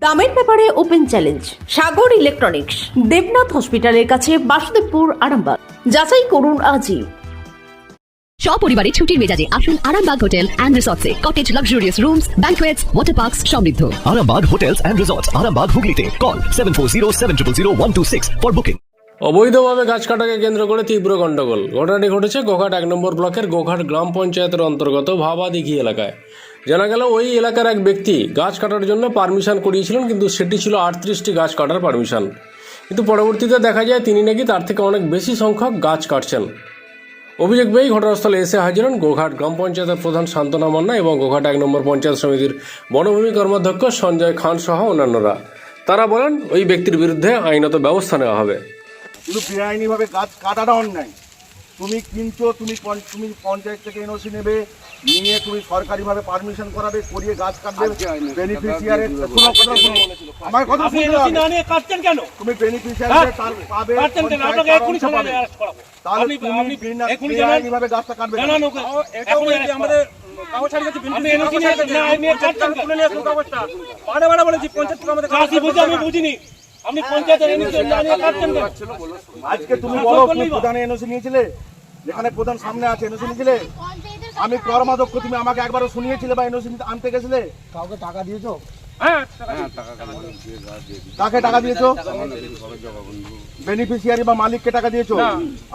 দামের ব্যাপারে open challenge Sagar electronics Debnath হসপিটালের কাছে বাসুদেবপুর আরামবাগ। যাচাই করুন আজই। সপরিবারে ছুটির মেজাজে আসুন Arambagh hotel and রিসর্টসে। Cottage luxurious rooms banquets water parks সমৃদ্ধ। Arambag Hotels and Resorts, Arambag Hooghly Call 740 for booking. অবৈধভাবে গাছ কাটাকে কেন্দ্র করে তীব্র গণ্ডগোল। ঘটনাটি ঘটেছে গোঘাট এক নম্বর ব্লকের গোঘাট গ্রাম পঞ্চায়েতের অন্তর্গত ভাবাদিঘি এলাকায়। জানা গেল ওই এলাকার এক ব্যক্তি গাছ কাটার জন্য পারমিশন করিয়েছিলেন, কিন্তু সেটি ছিল আটত্রিশটি গাছ কাটার পারমিশন। কিন্তু পরবর্তীতে দেখা যায় তিনি নাকি তার থেকে অনেক বেশি সংখ্যক গাছ কাটছেন। অভিযোগ পেয়েই ঘটনাস্থলে এসে হাজির হন গোঘাট গ্রাম পঞ্চায়েতের প্রধান শান্তনা মান্না এবং গোঘাট এক নম্বর পঞ্চায়েত সমিতির বনভূমি কর্মাধ্যক্ষ সঞ্জয় খান সহ অন্যান্যরা। তারা বলেন, ওই ব্যক্তির বিরুদ্ধে আইনত ব্যবস্থা নেওয়া হবে। বেআইনিভাবে গাছ কাটাটা অন্যায়। তুমি কিনছো তুমি তুমি পঞ্চায়েত থেকে এনওসি নেবে নিয়ে তুমি সরকারিভাবে পারমিশন করাবে করিয়ে গাছ কাটবে বেনিফিশিয়ারি শোনো কথা শোনো আমার কথা আপনি না নিয়ে কাটছেন কেন? তুমি বেনিফিশিয়ারি হ্যাঁ? পাবে কাটছেন কেন? আপনাকে থানায় করাবো। তাহলে তুমি আপনি বিনা- এক্ষুনি জানান বেআইনিভাবে গাছটা কাটবে আমাদের না নিয়ে কাটছেন কেন? চাষি বুঝে আমি বুঝিনি। আপনি পঞ্চায়েতের এনওসি না কাটছেন আজকে তুমি হ্যাঁ, বলো তুমি। প্রধান এনওসি নিয়েছিলে? যেখানে প্রধান সামনে আছে এনওসি নিয়েছিলে? আমি কর্মাধ্যক্ষ তুমি আমাকে একবারও শুনিয়েছিলে বা এনওসি আনতে গেছিলে? কাউকে টাকা দিয়েছ? হ্যাঁ কাকে টাকা দিয়েছ? বেনিফিশিয়ারি বা মালিককে টাকা দিয়েছ?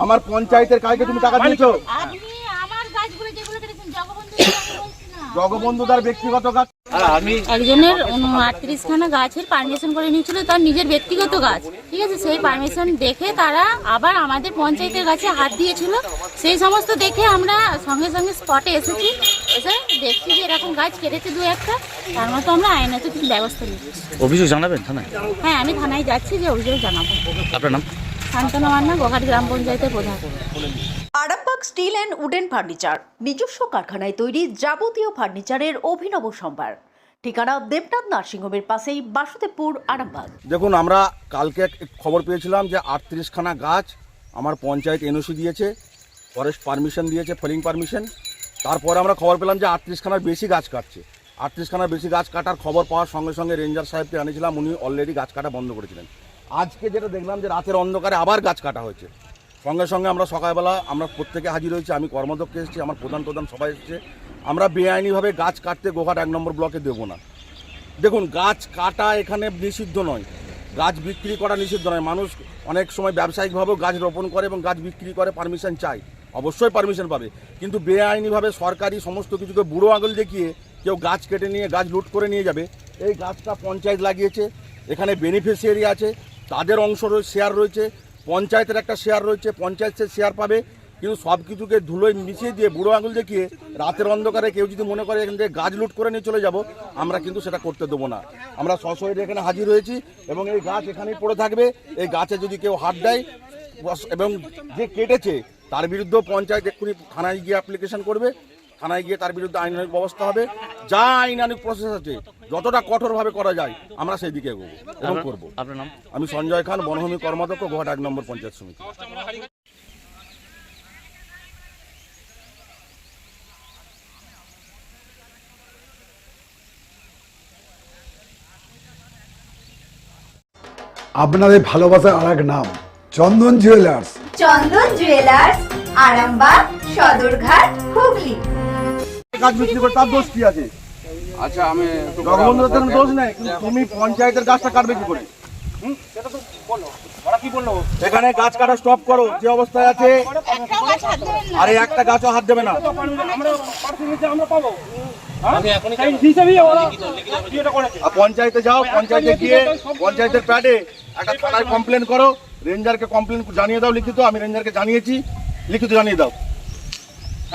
আমার পঞ্চায়েতের কাকে তুমি টাকা দিয়েছ? আপনি আমার গাছগুলো যেগুলো জগবন্ধু আমি বলছি না জগবন্ধুদার ব্যক্তিগত গাছ। একজনের আটত্রিশ খানা গাছের পারমিশন করে নিয়েছিল তার নিজের ব্যক্তিগত গাছ। ঠিক আছে সেই পারমিশন দেখে তারা আবার আমাদের পঞ্চায়েতের গাছে হাত দিয়েছিল। সেই সমস্ত দেখে আমরা সঙ্গে সঙ্গে স্পটে এসেছি। এসে দেখছি যে এরকম গাছ কেটেছে দু একটা তার মতো আমরা আইনত কিছু ব্যবস্থা নিচ্ছি। অভিযোগ জানাবেন থানায়? হ্যাঁ আমি থানায় যাচ্ছি যে অভিযোগ জানাব। আপনার নাম? শান্তনু মান্না গোঘাট গ্রাম পঞ্চায়েতের প্রধান। Arambagh steel and wooden furniture, নিজস্ব কারখানায় তৈরি যাবতীয় ফার্নিচারের অভিনব সম্ভার। ঠিকানা দেবনাথ নার্সিংহোমের পাশেই বাসুদেবপুর, আরামবাগ। দেখুন, আমরা কালকে এক খবর পেয়েছিলাম যে আটত্রিশখানা গাছ আমার পঞ্চায়েত এনওসি দিয়েছে, ফরেস্ট পারমিশন দিয়েছে, ফলিং পারমিশন। তারপরে আমরা খবর পেলাম যে আটত্রিশখানার বেশি গাছ কাটছে। আটত্রিশখানার বেশি গাছ কাটার খবর পাওয়ার সঙ্গে সঙ্গে রেঞ্জার সাহেবকে আনিয়েছিলাম, উনি অলরেডি গাছ কাটা বন্ধ করেছিলেন। আজকে যেটা দেখলাম যে রাতের অন্ধকারে আবার গাছ কাটা হয়েছে। সঙ্গে সঙ্গে আমরা সকালবেলা আমরা প্রত্যেকে হাজির হয়েছি, আমি কর্মদক্ষ এসেছি, আমার প্রধান প্রধান সবাই এসেছে। আমরা বেআইনিভাবে গাছ কাটতে গোঘাট এক নম্বর ব্লকে দেবো না। দেখুন, গাছ কাটা এখানে নিষিদ্ধ নয়। গাছ বিক্রি করা নিষিদ্ধ নয়। মানুষ অনেক সময় ব্যবসায়িকভাবেও গাছ রোপণ করে এবং গাছ বিক্রি করে, পারমিশন চায়। অবশ্যই পারমিশন পাবে। কিন্তু বেআইনিভাবে সরকারি সমস্ত কিছুকে বুড়ো আঙুল দেখিয়ে কেউ গাছ কেটে নিয়ে, গাছ লুট করে নিয়ে যাবে। এই গাছটা পঞ্চায়েত লাগিয়েছে। এখানে বেনিফিশিয়ারি আছে। তাদের অংশ শেয়ার রয়েছে। পঞ্চায়েতের একটা শেয়ার রয়েছে পঞ্চায়েত সে শেয়ার পাবে। কিন্তু সব কিছুকে ধুলোয় মিশিয়ে দিয়ে বুড়ো আঙুল দেখিয়ে রাতের অন্ধকারে কেউ যদি মনে করে এখান থেকে গাছ লুট করে নিয়ে চলে যাব, আমরা কিন্তু সেটা করতে দেবো না। আমরা সশরীরে এখানে হাজির হয়েছি এবং এই গাছ এখানেই পড়ে থাকবে। এই গাছে যদি কেউ হাত দেয় এবং যে কেটেছে, তার বিরুদ্ধেও পঞ্চায়েত এক্ষুনি থানায় গিয়ে অ্যাপ্লিকেশন করবে। থানায় গিয়ে তার বিরুদ্ধে আইনানুক ব্যবস্থা হবে। যা আইনানুক প্রসেস আছে যতটা কঠোরভাবে করা যায় আমরা সেই দিকে এগোবো এবং করব। আপনার নাম? আমি সঞ্জয় খান বনভূমি কর্মাধ্যক্ষ গোহাট এক নম্বর পঞ্চায়েত সমিতি। আপনাদের ভালোবাসার আর এক নাম চন্দন জুয়েলার্স চন্দন জুয়েলার্স আরামবাগ সদরঘাট হুগলি। গাছ বিক্রি করে তার দোষ কি আছে? আচ্ছা আমি জগবন্ধুর কোনো দোষ নেই কিন্তু তুমি পঞ্চায়েতের গাছটা কাটবে কি করে? সেটা তো বলো। ওরা কি বলল? এখানে গাছ কাটা স্টপ করো যে অবস্থায় আছে আরে একটা গাছও হাত দেবে না। পঞ্চায়েতে যাও পঞ্চায়েতে গিয়ে পঞ্চায়েতের প্যাডে একটা থানায় কমপ্লেন করো। রেঞ্জারকে কমপ্লেন জানিয়ে দাও লিখিত আমি রেঞ্জারকে জানিয়েছি লিখিত জানিয়ে দাও।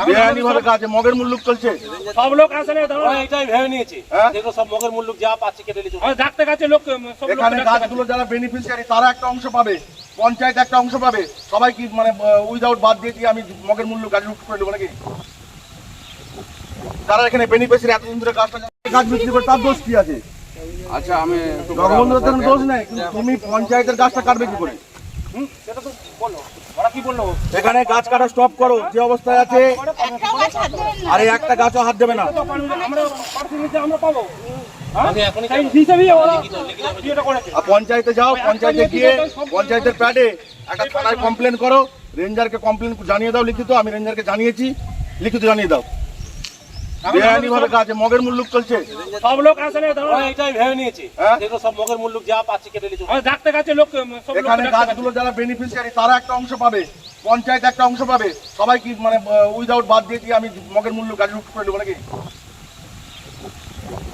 বেআইনি ভাবে কাজ মগের মুল্লুক চলছে। সব লোক আসলে এটাই ভেবে নিয়েছে। হ্যাঁ? যেগুলো সব মগের মূল্য যা পাচ্ছে কেটে ডাক্তার কাছে লোক সব এখানে গাছগুলো যারা বেনিফিশিয়ারি তারা একটা অংশ পাবে পঞ্চায়েত একটা অংশ পাবে। সবাই কি মানে উইদাউট বাদ দিয়ে দিয়ে আমি মগের মূল্য গাছ লুট করে দেবো নাকি? যারা এখানে বেনিফিশিয়ারি এতদিন ধরে গাছটা গাছ বিক্রি করে তার দোষ কি আছে? আচ্ছা আমি দোষ নেই তুমি পঞ্চায়েতের গাছটা কাটবে কি করে? সেটা তো এখানে গাছ কাটা স্টপ করো যে অবস্থায় আছে। আরে একটা গাছও হাত দেবে না। আমরা পার্সেন্টেজ আমরা পাবো। হ্যাঁ? পঞ্চায়েতে যাও পঞ্চায়েতে গিয়ে পঞ্চায়েতের প্যাডে একটা থানায় কমপ্লেন করো। রেঞ্জারকে কমপ্লেন জানিয়ে দাও লিখিত আমি রেঞ্জারকে জানিয়েছি লিখিত জানিয়ে দাও। বেআইনি কাজে মগের মূল্য চলছে। সব লোক আসলে এটাই ভেবে নিয়েছি। হ্যাঁ? দেখো সব মগের যা পাচ্ছি কেটে নিচ্ছে ডাক্তার কাছে লোক এখানে গাছগুলো যারা বেনিফিশিয়ারি তারা একটা অংশ পাবে। পঞ্চায়েত একটা অংশ পাবে। সবাই কি মানে উইদাউট বাদ দিয়ে দিয়ে আমি মগের মূল্য গাছ লুট করে দেবো নাকি?